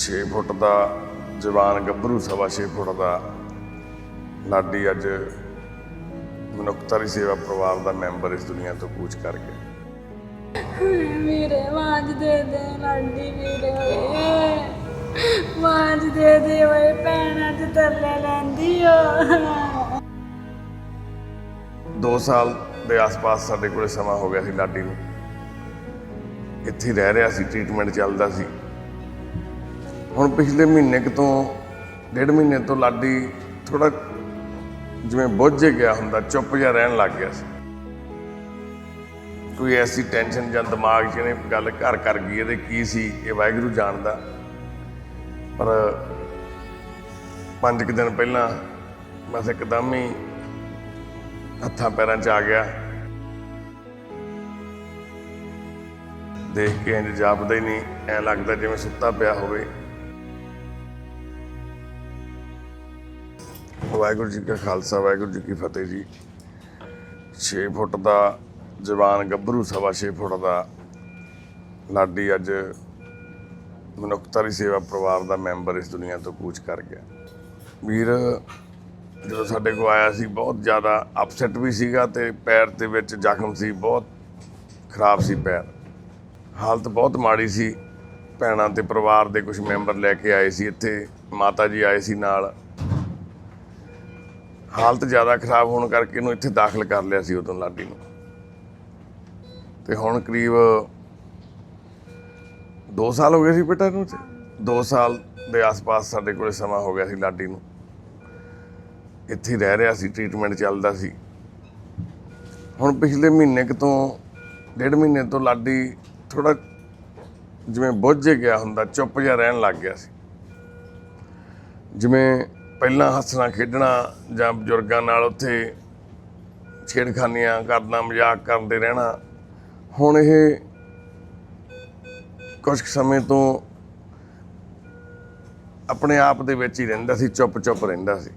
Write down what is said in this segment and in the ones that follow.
6 ਫੁੱਟ ਦਾ ਜਵਾਨ ਗੱਭਰੂ ਸਵਾ 6 ਫੁੱਟ ਦਾ। ਲਾਡੀ ਅੱਜ ਮਨੁੱਖਤਾ ਦੀ ਸੇਵਾ ਪਰਿਵਾਰ ਦਾ ਮੈਂਬਰ ਇਸ ਦੁਨੀਆ ਤੋਂ ਕੂਚ ਕਰ ਗਿਆ ਵੀਰੇ ਮਾਂਜ ਦੇ ਦੇ ਲਾਡੀ ਵੀਰੇ ਓਏ। ਮਾਂਜ ਦੇ ਦੇ ਓਏ ਭੈਣਾਂ ਤੇ ਤਰਲੇ ਲੈਂਦੀ ਓ। 2 ਸਾਲ ਦੇ ਆਸ-ਪਾਸ ਸਾਡੇ ਕੋਲੇ ਸਮਾਂ ਹੋ ਗਿਆ ਸੀ ਲਾਡੀ ਨੂੰ। ਇੱਥੇ ਰਹਿ ਰਿਹਾ ਸੀ ਟ੍ਰੀਟਮੈਂਟ ਚੱਲਦਾ ਸੀ। ਹੁਣ ਪਿਛਲੇ ਮਹੀਨੇ ਕੁ ਤੋਂ, ਡੇਢ ਮਹੀਨੇ ਤੋਂ ਲਾਡੀ ਥੋੜਾ ਜਿਵੇਂ ਬੁੱਝ ਗਿਆ ਹੁੰਦਾ, ਚੁੱਪ ਜਿਹਾ ਰਹਿਣ ਲੱਗ ਗਿਆ ਸੀ। ਕੋਈ ਐਸੀ ਟੈਨਸ਼ਨ ਜਾਂ ਦਿਮਾਗ 'ਚ ਇਹਨੇ ਗੱਲ ਘਰ ਕਰ ਗਈ, ਇਹਦੇ ਕੀ ਸੀ, ਇਹ ਵਾਹਿਗੁਰੂ ਜਾਣਦਾ। ਪਰ ਪੰਜ ਕੁ ਦਿਨ ਪਹਿਲਾਂ ਮੈਂ ਇੱਕਦਮ ਹੀ ਹੱਥਾਂ ਪੈਰਾਂ 'ਚ ਆ ਗਿਆ। ਦੇਖ ਕੇ ਇੰਜ ਜਾਪਦਾ ਹੀ ਨਹੀਂ, ਐ ਲੱਗਦਾ ਜਿਵੇਂ ਸੁੱਤਾ ਪਿਆ ਹੋਵੇ। ਵਾਹਿਗੁਰੂ ਜੀ ਕਾ ਖਾਲਸਾ, ਵਾਹਿਗੁਰੂ ਜੀ ਕੀ ਫਤਿਹ ਜੀ। 6 ਫੁੱਟ ਦਾ ਜਵਾਨ ਗੱਭਰੂ ਸਵਾ 6 ਫੁੱਟ ਦਾ। ਲਾਡੀ ਅੱਜ ਮਨੁੱਖਤਾ ਦੀ ਸੇਵਾ ਪਰਿਵਾਰ ਦਾ ਮੈਂਬਰ ਇਸ ਦੁਨੀਆ ਤੋਂ ਕੂਚ ਕਰ ਗਿਆ। ਵੀਰ, ਜਦੋਂ ਸਾਡੇ ਕੋਲ ਆਇਆ ਸੀ, ਬਹੁਤ ਜ਼ਿਆਦਾ ਅਪਸੈਟ ਵੀ ਸੀਗਾ ਤੇ ਪੈਰ ਦੇ ਵਿੱਚ ਜ਼ਖਮ ਸੀ, ਬਹੁਤ ਖਰਾਬ ਸੀ ਪੈਰ। ਹਾਲਤ ਬਹੁਤ ਮਾੜੀ ਸੀ। ਭੈਣਾਂ ਤੇ ਪਰਿਵਾਰ ਦੇ ਕੁਝ ਮੈਂਬਰ ਲੈ ਕੇ ਆਏ ਸੀ, ਇੱਥੇ ਮਾਤਾ ਜੀ ਆਏ ਸੀ ਨਾਲ। ਹਾਲਤ ਜ਼ਿਆਦਾ ਖਰਾਬ ਹੋਣ ਕਰਕੇ ਇਹਨੂੰ ਇੱਥੇ ਦਾਖਲ ਕਰ ਲਿਆ ਸੀ ਉਦੋਂ ਲਾਡੀ ਨੂੰ। ਤੇ ਹੁਣ ਕਰੀਬ 2 ਸਾਲ ਹੋ ਗਏ ਸੀ ਬੇਟਾ ਨੂੰ 2 ਸਾਲ ਦੇ ਆਸ-ਪਾਸ ਸਾਡੇ ਕੋਲੇ ਸਮਾਂ ਹੋ ਗਿਆ ਸੀ ਲਾਡੀ ਨੂੰ। ਇੱਥੇ ਰਹਿ ਰਿਹਾ ਸੀ ਟ੍ਰੀਟਮੈਂਟ ਚੱਲਦਾ ਸੀ। ਹੁਣ ਪਿਛਲੇ ਮਹੀਨੇ ਕੁ ਤੋਂ, ਡੇਢ ਮਹੀਨੇ ਤੋਂ ਲਾਡੀ ਥੋੜਾ ਜਿਵੇਂ ਬੁੱਝ ਗਿਆ ਹੁੰਦਾ, ਚੁੱਪ ਜਿਹਾ ਰਹਿਣ ਲੱਗ ਗਿਆ ਸੀ। ਜਿਵੇਂ ਪਹਿਲਾਂ ਹੱਸਣਾ, ਖੇਡਣਾ ਜਾਂ ਬਜ਼ੁਰਗਾਂ ਨਾਲ ਉੱਥੇ ਛੇੜਖਾਨੀਆਂ ਕਰਨਾ, ਮਜ਼ਾਕ ਕਰਦੇ ਰਹਿਣਾ, ਹੁਣ ਇਹ ਕੁਝ ਸਮੇਂ ਤੋਂ ਆਪਣੇ ਆਪ ਦੇ ਵਿੱਚ ਹੀ ਰਹਿੰਦਾ ਸੀ ਚੁੱਪ ਚੁੱਪ ਰਹਿੰਦਾ ਸੀ।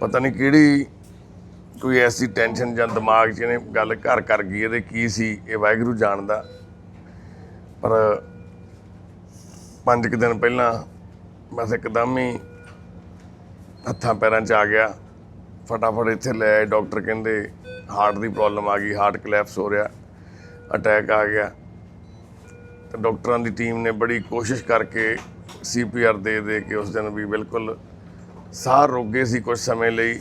ਪਤਾ ਨਹੀਂ ਕਿਹੜੀ ਕੋਈ ਐਸੀ ਟੈਨਸ਼ਨ ਜਾਂ ਦਿਮਾਗ 'ਚ ਇਹਨੇ ਗੱਲ ਘਰ ਕਰ ਗਈ, ਇਹਦੇ ਕੀ ਸੀ, ਇਹ ਵਾਹਿਗੁਰੂ ਜਾਣਦਾ। ਪਰ ਪੰਜ ਕੁ ਦਿਨ ਪਹਿਲਾਂ ਬਸ ਇੱਕਦਮ ਹੀ ਹੱਥਾਂ ਪੈਰਾਂ 'ਚ ਆ ਗਿਆ। ਫਟਾਫਟ ਇੱਥੇ ਲੈ ਆਏ। ਡਾਕਟਰ ਕਹਿੰਦੇ ਹਾਰਟ ਦੀ ਪ੍ਰੋਬਲਮ ਆ ਗਈ, ਹਾਰਟ ਕਲੈਪਸ ਹੋ ਰਿਹਾ, ਅਟੈਕ ਆ ਗਿਆ। ਤੇ ਡਾਕਟਰਾਂ ਦੀ ਟੀਮ ਨੇ ਬੜੀ ਕੋਸ਼ਿਸ਼ ਕਰਕੇ ਸੀਪੀਆਰ ਦੇ ਦੇ ਕੇ ਉਸ ਦਿਨ ਵੀ ਬਿਲਕੁਲ ਸਾਹ ਰੁਕ ਗਏ ਸੀ ਕੁਝ ਸਮੇਂ ਲਈ।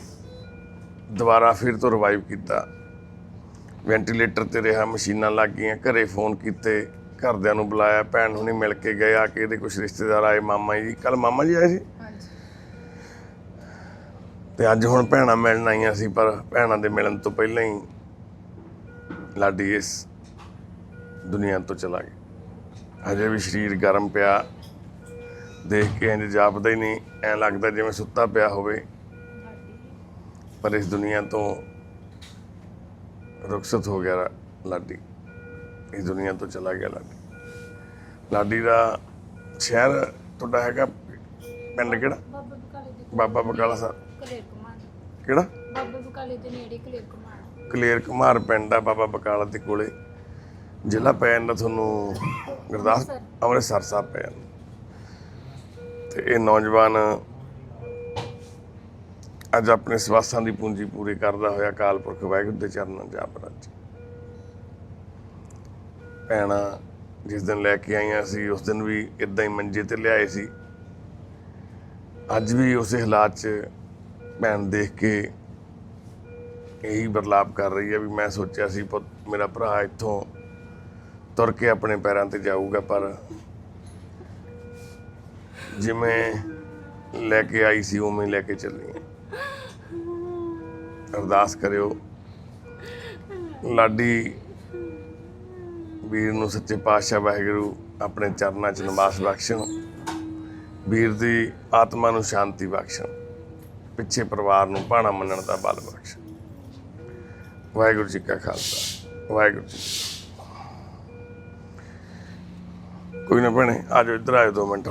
ਦੁਬਾਰਾ ਫਿਰ ਤੋਂ ਰਿਵਾਈਵ ਕੀਤਾ। ਵੈਂਟੀਲੇਟਰ ਤੇ ਰਿਹਾ, ਮਸ਼ੀਨਾਂ ਲੱਗ ਗਈਆਂ, ਘਰੇ ਫੋਨ ਕੀਤੇ। ਘਰਦਿਆਂ ਨੂੰ ਬੁਲਾਇਆ ਭੈਣ ਹੁਣੀ ਮਿਲ ਕੇ ਗਏ ਆ ਕੇ ਇਹਦੇ ਕੁਝ ਰਿਸ਼ਤੇਦਾਰ ਆਏ ਮਾਮਾ ਜੀ। ਕੱਲ ਮਾਮਾ ਜੀ ਆਏ ਸੀ? ਤੇ ਅੱਜ ਹੁਣ ਭੈਣਾਂ ਮਿਲਣ ਆਈਆਂ ਸੀ ਪਰ ਭੈਣਾਂ ਦੇ ਮਿਲਣ ਤੋਂ ਪਹਿਲਾਂ ਹੀ ਲਾਡੀ ਇਸ ਦੁਨੀਆ ਤੋਂ ਚਲਾ ਗਿਆ। ਹਜੇ ਵੀ ਸਰੀਰ ਗਰਮ ਪਿਆ ਦੇਖ ਕੇ ਇੰਜ ਜਾਪਦਾ ਹੀ ਨਹੀਂ ਐ ਲੱਗਦਾ ਜਿਵੇਂ ਸੁੱਤਾ ਪਿਆ ਹੋਵੇ। ਪਰ ਇਸ ਦੁਨੀਆ ਤੋਂ ਰੁਖਸਤ ਹੋ ਗਿਆ ਲਾਡੀ। ਇਸ ਦੁਨੀਆ ਤੋਂ ਚਲਾ ਗਿਆ ਲਾਡੀ। ਲਾਡੀ ਦਾ ਸ਼ਹਿਰ ਤੁਹਾਡਾ ਹੈਗਾ ਪਿੰਡ ਕਿਹੜਾ? ਬਾਬਾ ਬਕਾਲੇ ਦੇ ਬਾਬਾ ਬਕਾਲਾ ਸਾਹਿਬ। ਕਲੇਰ ਕੁਮਾਰ। ਕਿਹੜਾ? ਬਾਬਾ ਬਕਾਲੇ ਦੇ ਨੇੜੇ ਕਲੇਰ ਕੁਮਾਰ। ਕਲੀਅਰ ਕੁਮਾਰ ਪਿੰਡ ਆ ਬਾਬਾ ਬਕਾਲਾ ਦੇ ਕੋਲੇ। ਜ਼ਿਲ੍ਹਾ ਪੈ ਜਾਂਦਾ ਤੁਹਾਨੂੰ ਗੁਰਦਾਸ ਅੰਮ੍ਰਿਤਸਰ। ਸਾਹਿਬ ਪੈ ਜਾਂਦਾ ਤੇ ਇਹ ਨੌਜਵਾਨ ਅੱਜ ਆਪਣੇ ਸਵਾਸਾਂ ਦੀ ਪੂੰਜੀ ਪੂਰੀ ਕਰਦਾ ਹੋਇਆ ਅਕਾਲ ਪੁਰਖ ਵਾਹਿਗੁਰੂ ਦੇ ਚਰਨਾਂ 'ਚ ਰੱਜ ਭੈਣਾਂ ਜਿਸ ਦਿਨ ਲੈ ਕੇ ਆਈਆਂ ਸੀ, ਉਸ ਦਿਨ ਵੀ ਇਦਾਂ ਹੀ ਮੰਜੇ ਤੇ ਲਿਆਏ ਸੀ। ਅੱਜ ਵੀ ਉਸੇ ਹਾਲਾਤ 'ਚ ਭੈਣ ਦੇਖ ਕੇ ਇਹੀ ਬਦਲਾਵ ਕਰ ਰਹੀ ਹੈ ਵੀ ਮੈਂ ਸੋਚਿਆ ਸੀ, ਪੁੱਤ, ਮੇਰਾ ਭਰਾ ਇੱਥੋਂ ਤੁਰ ਕੇ ਆਪਣੇ ਪੈਰਾਂ ਤੇ ਜਾਊਗਾ, ਪਰ ਜਿਵੇਂ ਲੈ ਕੇ ਆਈ ਸੀ, ਉਵੇਂ ਲੈ ਕੇ ਚੱਲੀ ਅਰਦਾਸ ਕਰਿਓ, ਲਾਡੀ ਵੀਰ ਨੂੰ ਸੱਚੇ ਪਾਤਸ਼ਾਹ ਵਾਹਿਗੁਰੂ ਆਪਣੇ ਚਰਨਾਂ 'ਚ ਨਿਵਾਸ ਬਖਸ਼ਣ, ਵੀਰ ਦੀ ਆਤਮਾ ਨੂੰ ਸ਼ਾਂਤੀ ਬਖਸ਼ਣ, ਪਿੱਛੇ ਪਰਿਵਾਰ ਨੂੰ ਭਾਣਾ ਮੰਨਣ ਦਾ ਬਲ ਬਖਸ਼ਣ। ਵਾਹਿਗੁਰੂ ਜੀ ਕਾ ਖਾਲਸਾ, ਵਾਹਿਗੁਰੂ ਜੀ ਕੋਈ ਨਾ ਭੈਣੇ, ਆ ਜਾਓ, ਇੱਧਰ ਆਇਓ ਦੋ ਮਿੰਟ।